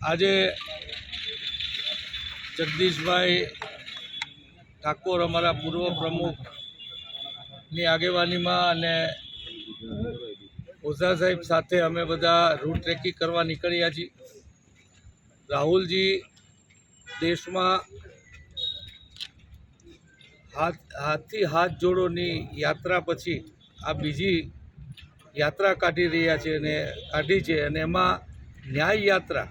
આજે જગદીશભાઈ ઠાકોર અમારા પૂર્વ પ્રમુખની આગેવાનીમાં અને ઓઝા સાહેબ સાથે અમે બધા રૂટ ટ્રેકિંગ કરવા નીકળ્યા છીએ. રાહુલજી દેશમાં હાથ, હાથથી હાથ જોડોની યાત્રા પછી આ બીજી યાત્રા કાઢી રહ્યા છે અને કાઢી છે અને એમાં ન્યાય યાત્રા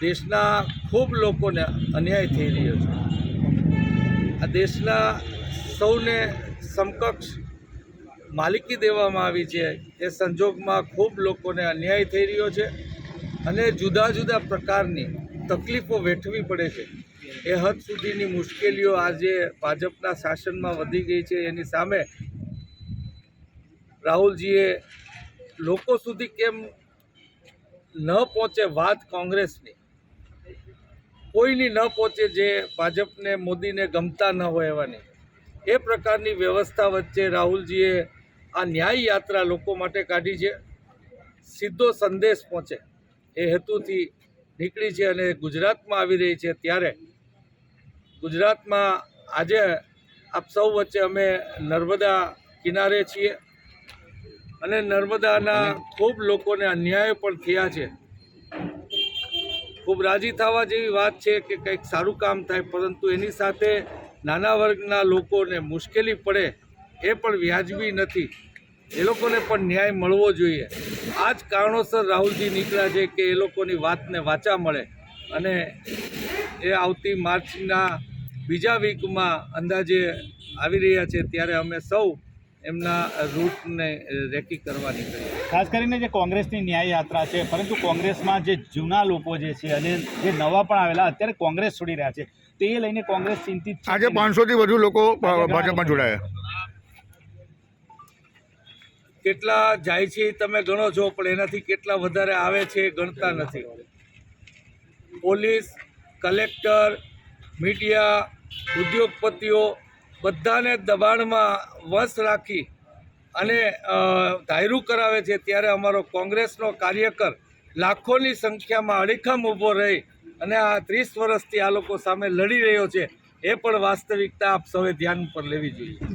દેશના ખૂબ લોકોને અન્યાય થઈ રહ્યો છે. આ દેશના સૌને સમકક્ષ માલિકી દેવામાં આવી છે. એ સંજોગમાં ખૂબ લોકોને અન્યાય થઈ રહ્યો છે અને જુદા જુદા પ્રકારની તકલીફો વેઠવી પડે છે. એ હદ સુધીની મુશ્કેલીઓ આજે ભાજપના શાસનમાં વધી ગઈ છે. એની સામે રાહુલજીએ લોકો સુધી કેમ ન પહોંચે વાત કોંગ્રેસની કોઈની ન પહોંચે જે ભાજપને, મોદીને ગમતા ન હોય એવાની. એ પ્રકારની વ્યવસ્થા વચ્ચે રાહુલજીએ આ ન્યાય યાત્રા લોકો માટે કાઢી છે. સીધો સંદેશ પહોંચે. એ હેતુથી નીકળી છે અને ગુજરાતમાં આવી રહી છે. ત્યારે ગુજરાતમાં આજે આપ સૌ વચ્ચે અમે નર્મદા કિનારે છીએ. અને નર્મદાના ખૂબ લોકોને અન્યાય પણ થયા છે. ખૂબ રાજી થવા જેવી વાત છે કે કંઈક સારું કામ થાય, પરંતુ એની સાથે નાના વર્ગના લોકોને મુશ્કેલી પડે એ પણ વ્યાજબી નથી. એ લોકોને પણ ન્યાય મળવો જોઈએ. આ જ કારણોસર રાહુલજી નીકળ્યા છે કે એ લોકોની વાતને વાચા મળે અને એ આવતી માર્ચના બીજા વીકમાં અંદાજે આવી રહ્યા છે, ત્યારે અમે સૌ એમના રૂટને રેકી કરવા નીકળ્યા ખાસ કરીને જે કોંગ્રેસની ન્યાય યાત્રા છે પરંતુ કોંગ્રેસમાં જે જૂના લોકો જે છે અને જે નવા પણ આવેલા અત્યારે કોંગ્રેસ છોડી રહ્યા છે. તે લઈને કોંગ્રેસ ચિંતિત છે આજે પાંચસોથી વધુ લોકો ભાજપમાં જોડાયા. કેટલા જાય છે તમે ગણો છો પણ એનાથી કેટલા વધારે આવે છે ગણતા નથી. પોલીસ કલેક્ટર મીડિયા ઉદ્યોગપતિઓ બધાને દબાણમાં વશ રાખી અને ધાયરું કરાવે છે ત્યારે અમારો કોંગ્રેસનો કાર્યકર લાખોની સંખ્યામાં અડીખમ ઊભો રહી અને આ ત્રીસ વર્ષથી આ લોકો સામે લડી રહ્યો છે, એ પણ વાસ્તવિકતા આપ સૌએ ધ્યાન પર લેવી જોઈએ.